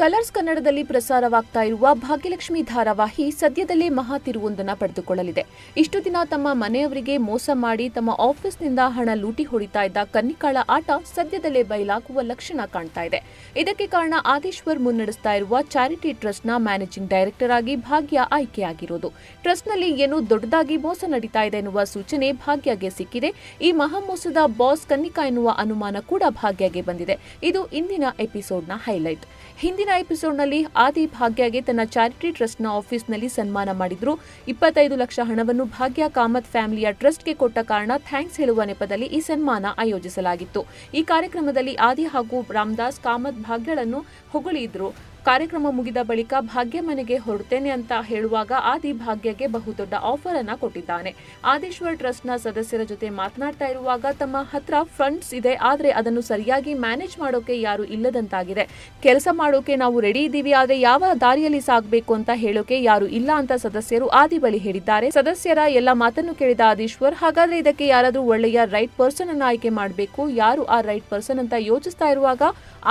Colours ಕನ್ನಡದಲ್ಲಿ ಪ್ರಸಾರವಾಗ್ತಾ ಇರುವ ಭಾಗ್ಯಲಕ್ಷ್ಮಿ ಧಾರಾವಾಹಿ ಸದ್ಯದಲ್ಲೇ ಮಹಾ ತಿರುವೊಂದನ್ನ ಪಡೆದುಕೊಳ್ಳಲಿದೆ. ಇಷ್ಟು ದಿನ ತಮ್ಮ ಮನೆಯವರಿಗೆ ಮೋಸ ಮಾಡಿ ತಮ್ಮ ಆಫೀಸ್ನಿಂದ ಹಣ ಲೂಟಿ ಹೊಡಿತಾ ಇದ್ದ ಕನ್ನಿಕಾಳ ಆಟ ಸದ್ಯದಲ್ಲೇ ಬಯಲಾಗುವ ಲಕ್ಷಣ ಕಾಣ್ತಾ ಇದೆ. ಇದಕ್ಕೆ ಕಾರಣ ಆದೇಶ್ವರ್ ಮುನ್ನಡೆಸ್ತಾ ಇರುವ ಚಾರಿಟಿ ಟ್ರಸ್ಟ್ನ ಮ್ಯಾನೇಜಿಂಗ್ ಡೈರೆಕ್ಟರ್ ಆಗಿ ಭಾಗ್ಯ ಆಯ್ಕೆಯಾಗಿರೋದು. ಟ್ರಸ್ಟ್ನಲ್ಲಿ ಏನೋ ದೊಡ್ಡದಾಗಿ ಮೋಸ ನಡೀತಾ ಇದೆ ಎನ್ನುವ ಸೂಚನೆ ಭಾಗ್ಯಗೆ ಸಿಕ್ಕಿದೆ. ಈ ಮಹಾಮೋಸದ ಬಾಸ್ ಕನ್ನಿಕಾ ಎನ್ನುವ ಅನುಮಾನ ಕೂಡ ಭಾಗ್ಯಗೆ ಬಂದಿದೆ. ಇದು ಇಂದಿನ ಎಪಿಸೋಡ್ನ ಹೈಲೈಟ್. ಹಿಂದಿನ ಎಪಿಸೋಡ್ನಲ್ಲಿ ಆದಿ ಭಾಗ್ಯಗೆ ತನ್ನ ಚಾರಿಟಿ ಟ್ರಸ್ಟ್ನ ಆಫೀಸ್ನಲ್ಲಿ ಸನ್ಮಾನ ಮಾಡಿದ್ರು. ಇಪ್ಪತ್ತೈದು ಲಕ್ಷ ಹಣವನ್ನು ಭಾಗ್ಯ ಕಾಮತ್ ಫ್ಯಾಮಿಲಿಯ ಟ್ರಸ್ಟ್ಗೆ ಕೊಟ್ಟ ಕಾರಣ ಥ್ಯಾಂಕ್ಸ್ ಹೇಳುವ ನೆಪದಲ್ಲಿ ಈ ಸನ್ಮಾನ ಆಯೋಜಿಸಲಾಗಿತ್ತು. ಈ ಕಾರ್ಯಕ್ರಮದಲ್ಲಿ ಆದಿ ಹಾಗೂ ರಾಮದಾಸ್ ಕಾಮತ್ ಭಾಗ್ಯಗಳನ್ನು ಹೊಗಳಿದ್ರು. ಕಾರ್ಯಕ್ರಮ ಮುಗಿದ ಬಳಿಕ ಭಾಗ್ಯ ಮನೆಗೆ ಹೊರಡ್ತೇನೆ ಅಂತ ಹೇಳುವಾಗ ಆದಿ ಭಾಗ್ಯಗೆ ಬಹುದೊಡ್ಡ ಆಫರ್ ಅನ್ನ ಕೊಟ್ಟಿದ್ದಾನೆ. ಆದೇಶ್ವರ್ ಟ್ರಸ್ಟ್ನ ಸದಸ್ಯರ ಜೊತೆ ಮಾತನಾಡ್ತಾ ಇರುವಾಗ ತಮ್ಮ ಹತ್ರ ಫಂಡ್ಸ್ ಇದೆ, ಆದರೆ ಅದನ್ನು ಸರಿಯಾಗಿ ಮ್ಯಾನೇಜ್ ಮಾಡೋಕೆ ಯಾರು ಇಲ್ಲದಂತಾಗಿದೆ. ಕೆಲಸ ಮಾಡೋಕೆ ನಾವು ರೆಡಿ ಇದ್ದೀವಿ, ಆದರೆ ಯಾವ ದಾರಿಯಲ್ಲಿ ಸಾಗಬೇಕು ಅಂತ ಹೇಳೋಕೆ ಯಾರು ಇಲ್ಲ ಅಂತ ಸದಸ್ಯರು ಆದಿ ಬಳಿ ಹೇಳಿದ್ದಾರೆ. ಸದಸ್ಯರ ಎಲ್ಲ ಮಾತನ್ನು ಕೇಳಿದ ಆದೀಶ್ವರ್, ಹಾಗಾದ್ರೆ ಇದಕ್ಕೆ ಯಾರಾದರೂ ಒಳ್ಳೆಯ ರೈಟ್ ಪರ್ಸನ್ ಅನ್ನು ಆಯ್ಕೆ ಮಾಡಬೇಕು? ಯಾರು ಆ ರೈಟ್ ಪರ್ಸನ್ ಅಂತ ಯೋಚಿಸ್ತಾ ಇರುವಾಗ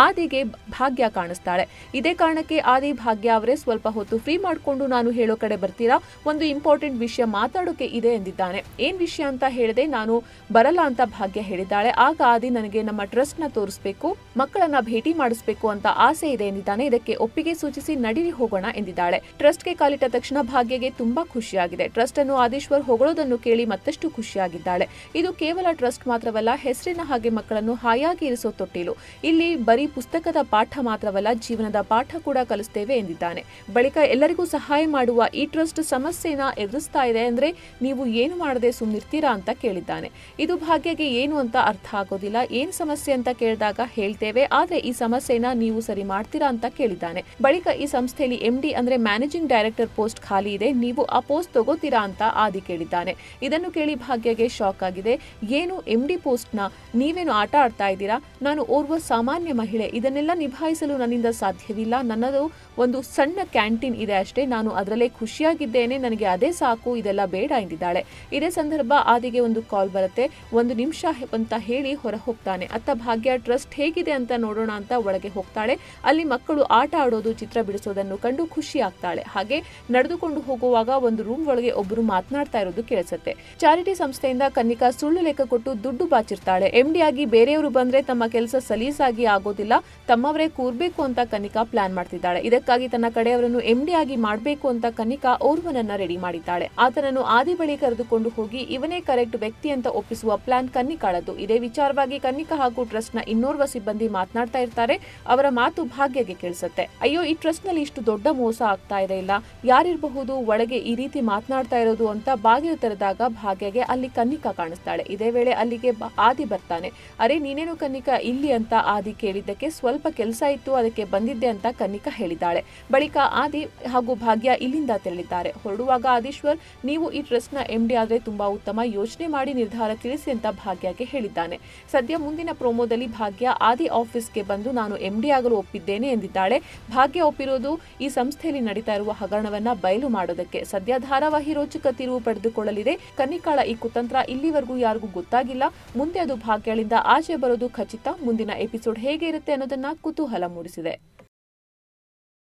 ಆದಿಗೆ ಭಾಗ್ಯ ಕಾಣಿಸ್ತಾಳೆ. ಇದೇ ಕಾರಣಕ್ಕೆ ಆದಿ ಭಾಗ್ಯ ಅವರೇ ಸ್ವಲ್ಪ ಹೊತ್ತು ಫ್ರೀ ಮಾಡಿಕೊಂಡು ನಾನು ಹೇಳೋ ಕಡೆ ಬರ್ತೀರಾ? ಒಂದು ಇಂಪಾರ್ಟೆಂಟ್ ವಿಷಯ ಮಾತಾಡೋಕೆ ಇದೆ ಎಂದಿದ್ದಾನೆ. ಏನ್ ವಿಷಯ ಅಂತ ಹೇಳದೆ ನಾನು ಬರಲ್ಲ ಅಂತ ಭಾಗ್ಯ ಹೇಳಿದ್ದಾಳೆ. ಆಗ ಆದಿ ನನಗೆ ನಮ್ಮ ಟ್ರಸ್ಟ್ನ ತೋರಿಸಬೇಕು, ಮಕ್ಕಳನ್ನ ಭೇಟಿ ಮಾಡಿಸ್ಬೇಕು ಅಂತ ಆಸೆ ಇದೆ ಎಂದಿದ್ದಾನೆ. ಇದಕ್ಕೆ ಒಪ್ಪಿಗೆ ಸೂಚಿಸಿ ನಡಿರಿ ಹೋಗೋಣ ಎಂದಿದ್ದಾಳೆ. ಟ್ರಸ್ಟ್ಗೆ ಕಾಲಿಟ್ಟ ತಕ್ಷಣ ಭಾಗ್ಯಗೆ ತುಂಬಾ ಖುಷಿಯಾಗಿದೆ. ಟ್ರಸ್ಟ್ ಅನ್ನು ಆದೇಶ್ವರ್ ಹೊಗಳೋದನ್ನು ಕೇಳಿ ಮತ್ತಷ್ಟು ಖುಷಿಯಾಗಿದ್ದಾಳೆ. ಇದು ಕೇವಲ ಟ್ರಸ್ಟ್ ಮಾತ್ರವಲ್ಲ, ಹೆಸರಿನ ಹಾಗೆ ಮಕ್ಕಳನ್ನು ಹಾಯಾಗಿ ಇರಿಸೋ ತೊಟ್ಟಿಲು. ಇಲ್ಲಿ ಬರೀ ಪುಸ್ತಕದ ಪಾಠ ಮಾತ್ರವಲ್ಲ, ಜೀವನದ ಪಾಠ ಕೂಡ ಕಲಿಸ್ತೇವೆ ಎಂದಿದ್ದಾನೆ. ಬಳಿಕ ಎಲ್ಲರಿಗೂ ಸಹಾಯ ಮಾಡುವ ಈ ಟ್ರಸ್ಟ್ ಸಮಸ್ಯೆನ ಎದುರಿಸ್ತಾ ಇದೆ ಅಂದ್ರೆ ನೀವು ಏನು ಮಾಡದೆ ಸುಮ್ಮನಿರ್ತೀರಾ ಅಂತ ಕೇಳಿದ್ದಾನೆ. ಇದು ಭಾಗ್ಯಗೆ ಏನು ಅಂತ ಅರ್ಥ ಆಗೋದಿಲ್ಲ. ಏನ್ ಸಮಸ್ಯೆ ಅಂತ ಕೇಳಿದಾಗ ಹೇಳ್ತೇವೆ. ಆದ್ರೆ ಈ ಸಮಸ್ಯೆನ ನೀವು ಸರಿ ಮಾಡ್ತೀರಾ ಅಂತ ಕೇಳಿದ್ದಾನೆ. ಬಳಿಕ ಈ ಸಂಸ್ಥೆಯಲ್ಲಿ ಎಂಡಿ ಅಂದ್ರೆ ಮ್ಯಾನೇಜಿಂಗ್ ಡೈರೆಕ್ಟರ್ ಪೋಸ್ಟ್ ಖಾಲಿ ಇದೆ. ನೀವು ಆ ಪೋಸ್ಟ್ ತಗೋತೀರಾ ಅಂತ ಆದಿ ಕೇಳಿದ್ದಾನೆ. ಇದನ್ನು ಕೇಳಿ ಭಾಗ್ಯಗೆ ಶಾಕ್ ಆಗಿದೆ. ಏನು ಎಂ ಡಿ ಪೋಸ್ಟ್ನ ನೀವೇನು ಆಟ ಆಡ್ತಾ ಇದ್ದೀರಾ? ನಾನು ಓರ್ವ ಸಾಮಾನ್ಯ ಮಹಿಳೆ. ಇದನ್ನೆಲ್ಲ ನಿಭಾಯಿಸಲು ನನ್ನಿಂದ ಸಾಧ್ಯವಿಲ್ಲ. ನನ್ನದು ಒಂದು ಸಣ್ಣ ಕ್ಯಾಂಟೀನ್ ಇದೆ ಅಷ್ಟೇ. ನಾನು ಅದರಲ್ಲೇ ಖುಷಿಯಾಗಿದ್ದೇನೆ. ನನಗೆ ಅದೇ ಸಾಕು. ಇದೆಲ್ಲ ಬೇಡ ಎಂದಿದ್ದಾಳೆ. ಇದೇ ಸಂದರ್ಭ ಆದಿಗೆ ಒಂದು ಕಾಲ್ ಬರುತ್ತೆ. ಒಂದು ನಿಮಿಷ ಅಂತ ಹೇಳಿ ಹೊರ ಹೋಗ್ತಾನೆ. ಅತ್ತ ಭಾಗ್ಯ ಟ್ರಸ್ಟ್ ಹೇಗಿದೆ ಅಂತ ನೋಡೋಣ ಅಂತ ಒಳಗೆ ಹೋಗ್ತಾಳೆ. ಅಲ್ಲಿ ಮಕ್ಕಳು ಆಟ ಆಡೋದು, ಚಿತ್ರ ಬಿಡಿಸೋದನ್ನು ಕಂಡು ಖುಷಿ ಆಗ್ತಾಳೆ. ಹಾಗೆ ನಡೆದುಕೊಂಡು ಹೋಗುವಾಗ ಒಂದು ರೂಮ್ ಒಳಗೆ ಒಬ್ಬರು ಮಾತನಾಡ್ತಾ ಇರೋದು ಕೇಳಿಸುತ್ತೆ. ಚಾರಿಟಿ ಸಂಸ್ಥೆಯಿಂದ ಕನ್ನಿಕಾ ಸುಳ್ಳು ಲೆಕ್ಕ ಕೊಟ್ಟು ದುಡ್ಡು ಬಾಚಿರ್ತಾಳೆ. ಎಂಡಿ ಆಗಿ ಬೇರೆಯವರು ಬಂದ್ರೆ ತಮ್ಮ ಕೆಲಸ ಸಲೀಸಾಗಿ ಆಗೋದಿಲ್ಲ. ತಮ್ಮವರೇ ಕೂರ್ಬೇಕು ಅಂತ ಕನ್ನಿಕಾ ಪ್ಲಾನ್ ಮಾಡ್ತಿದ್ದಾಳೆ. ಇದಕ್ಕಾಗಿ ತನ್ನ ಕಡೆಯವರನ್ನು ಎಂಡಿ ಆಗಿ ಮಾಡಬೇಕು ಅಂತ ಕನಿಕಾ ಓರ್ವನನ್ನ ರೆಡಿ ಮಾಡಿದ್ದಾಳೆ. ಆತನನ್ನು ಆದಿ ಬಳಿ ಕರೆದುಕೊಂಡು ಹೋಗಿ ಇವನೇ ಕರೆಕ್ಟ್ ವ್ಯಕ್ತಿ ಅಂತ ಒಪ್ಪಿಸುವ ಪ್ಲಾನ್ ಕನ್ನಿಕಾಳದ್ದು. ಇದೇ ವಿಚಾರವಾಗಿ ಕನ್ನಿಕಾ ಹಾಗೂ ಟ್ರಸ್ಟ್ನ ಇನ್ನೋರ್ವ ಸಿಬ್ಬಂದಿ ಮಾತನಾಡ್ತಾ ಇರ್ತಾರೆ. ಅವರ ಮಾತು ಭಾಗ್ಯಗೆ ಕೇಳಿಸುತ್ತೆ. ಅಯ್ಯೋ, ಈ ಟ್ರಸ್ಟ್ನಲ್ಲಿ ಇಷ್ಟು ದೊಡ್ಡ ಮೋಸ ಆಗ್ತಾ ಇದೆ ಇಲ್ಲ? ಯಾರಿರಬಹುದು? ಒಳಗೆ ಈ ರೀತಿ ಮಾತನಾಡ್ತಾ ಇರೋದು ಅಂತ ಬಾಗಿಲು ತೆರೆದಾಗ ಭಾಗ್ಯಗೆ ಅಲ್ಲಿ ಕನ್ನಿಕಾ ಕಾಣಿಸ್ತಾಳೆ. ಇದೇ ವೇಳೆ ಅಲ್ಲಿಗೆ ಆದಿ ಬರ್ತಾನೆ. ಅರೆ, ನೀನೇನು ಕನ್ನಿಕಾ, ಇಲ್ಲಿ? ಅಂತ ಆದಿ ಕೇಳಿದ್ದಕ್ಕೆ ಸ್ವಲ್ಪ ಕೆಲಸ ಇತ್ತು, ಅದಕ್ಕೆ ಬಂದಿದ್ದೆ ಅಂತ ಕನ್ನಿಕಾ ಹೇಳಿದ್ದಾಳೆ. ಬಳಿಕ ಆದಿ ಹಾಗೂ ಭಾಗ್ಯ ಇಲ್ಲಿಂದ ತೆರಳಿದ್ದಾರೆ. ಹೊರಡುವಾಗ ಆದೀಶ್ವರ್, ನೀವು ಈ ಟ್ರಸ್ಟ್ನ ಎಂಡಿ ಆದ್ರೆ ತುಂಬಾ ಉತ್ತಮ. ಯೋಚನೆ ಮಾಡಿ ನಿರ್ಧಾರ ತಿಳಿಸಿ ಅಂತ ಭಾಗ್ಯಗೆ ಹೇಳಿದ್ದಾನೆ. ಸದ್ಯ ಮುಂದಿನ ಪ್ರೋಮೋದಲ್ಲಿ ಭಾಗ್ಯ ಆದಿ ಆಫೀಸ್ಗೆ ಬಂದು, ನಾನು ಎಂಡಿ ಆಗಲು ಒಪ್ಪಿದ್ದೇನೆ ಎಂದಿದ್ದಾಳೆ. ಭಾಗ್ಯ ಒಪ್ಪಿರೋದು ಈ ಸಂಸ್ಥೆಯಲ್ಲಿ ನಡೀತಾ ಇರುವ ಹಗರಣವನ್ನ ಬಯಲು ಮಾಡೋದಕ್ಕೆ. ಸದ್ಯ ಧಾರಾವಾಹಿ ರೋಚಕ ತಿರುವು ಪಡೆದುಕೊಳ್ಳಲಿದೆ. ಕನ್ನಿಕಾಳ ಈ ಕುತಂತ್ರ ಇಲ್ಲಿವರೆಗೂ ಯಾರಿಗೂ ಗೊತ್ತಾಗಿಲ್ಲ. ಮುಂದೆ ಅದು ಭಾಗ್ಯಳಿಂದ ಆಚೆ ಬರೋದು ಖಚಿತ. ಮುಂದಿನ ಎಪಿಸೋಡ್ ಹೇಗೆ ಇರುತ್ತೆ ಅನ್ನೋದನ್ನ ಕುತೂಹಲ ಮೂಡಿಸಿದೆ.